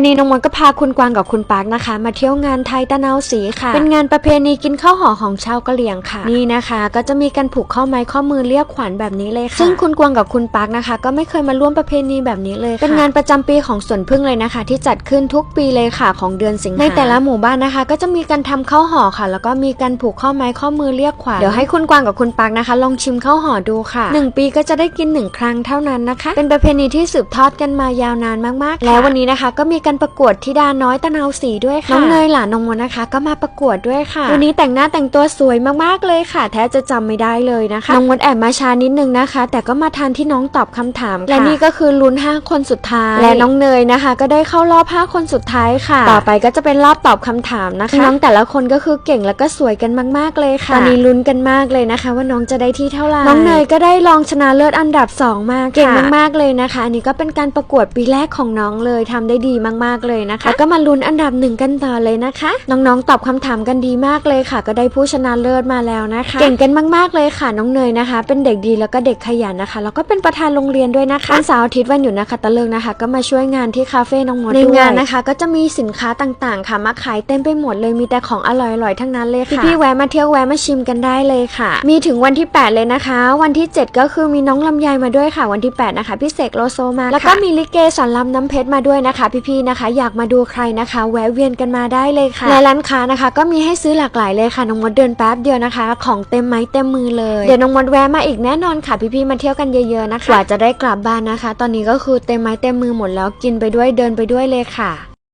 วันนี้น้องมดก็พาคุณกวางกับคุณปาร์คนะคะ มาเที่ยวงานไทยตะเนาสีค่ะ เป็นงานประเพณีกินข้าวห่อของชาวกะเหรี่ยงค่ะ นี่นะคะ ก็จะมีการผูกข้อไม้ข้อมือเรียกขวัญแบบนี้เลยค่ะซึ่งคุณกวางกับคุณปาร์คนะคะ ก็ไม่เคยมาร่วมประเพณีแบบนี้เลยค่ะเป็นงานประจำปีของสวนพึ่งเลยนะคะ ที่จัดขึ้นทุกปีเลยค่ะของเดือนสิงหาในแต่ละหมู่บ้านนะคะ ก็จะมีการทำข้าวห่อค่ะ แล้วก็มีการผูกข้อไม้ข้อมือเรียกขวัญเดี๋ยวให้คุณกวางกับคุณปาร์คนะคะ ลองชิมข้าวห่อดูค่ะหนึ่งปีก็จะได้กินหนึ่งครั้งเท่านั้นนะคะ เป็นประเพณีที่สืบทอดกันมายาวนานมากๆ แล้ววันนี้นะคะก็มีการประกวดธิดาน้อยตะนาวสีด้วยค่ะน้องเนยหลานน้องมนนะคะ ก็มาประกวดด้วยค่ะวันนี้แต่งหน้าแต่งตัวสวยมากๆเลยค่ะ แท้จะจำไม่ได้เลยนะคะน้องมดแอบมาช้านิดนึงนะคะ แต่ก็มาทันที่น้องตอบคำถามค่ะและนี่ก็คือลุ้น5คนสุดท้าย และน้องเนยนะคะ ก็ได้เข้ารอบ5คนสุดท้ายค่ะ ต่อไปก็จะเป็นรอบตอบคำถามนะคะ น้องแต่ละคนก็คือเก่งแล้วก็สวยกันมาก ๆเลยค่ะตอนนี้ลุ้นกันมากเลยนะคะ ว่าน้องจะได้ที่เท่าไหร่น้องเนยก็ได้รองชนะเลิศอันดับ 2 มากเก่งมากๆเลยนะคะ อันนี้ก็เป็นการประกวดปีแรกของน้องเลยทำได้ดีมากๆ เลยนะคะแล้วก็มาลุ้นอันดับหนึ่งกันต่อเลยนะคะ น้องๆ ตอบคำถามกันดีมากเลยค่ะ ก็ได้ผู้ชนะเลิศมาแล้วนะคะ เก่งกันมาก ๆ เลยค่ะน้องเนยนะคะ เป็นเด็กดีแล้วก็เด็กขยันนะคะ แล้วก็เป็นประธานโรงเรียนด้วยนะคะวันเสาร์อาทิตย์วันหยุดนะคะตะเลิงนะคะ ก็มาช่วยงานที่คาเฟ่น้องมดในงานนะคะ ก็จะมีสินค้าต่างๆ ค่ะมาขายเต็มไปหมดเลยมีแต่ของอร่อยๆทั้งนั้นเลยค่ะพี่ๆแวะมาเที่ยวแวะมาชิมกันได้เลยค่ะ มีถึงวันที่ 8 เลยนะคะ วันที่ 7 ก็คือมีน้องลำไยมาด้วยค่ะ วันที่ 8 นะคะพี่เสกโลโซมาแล้วก็มีลิเกสอนลำน้ำเพชรมาด้วยนะคะ พี่ๆนะคะ อยากมาดูใครนะคะ แวะเวียนกันมาได้เลยค่ะและร้านค้านะคะ ก็มีให้ซื้อหลากหลายเลยค่ะน้องมดเดินแป๊บเดียวนะคะ ของเต็มไม้เต็มมือเลยเดี๋ยวน้องมดแวะมาอีกแน่นอนค่ะพี่ๆมาเที่ยวกันเยอะๆนะคะกว่าจะได้กลับบ้านนะคะ ตอนนี้ก็คือเต็มไม้เต็มมือหมดแล้วกินไปด้วยเดินไปด้วยเลยค่ะ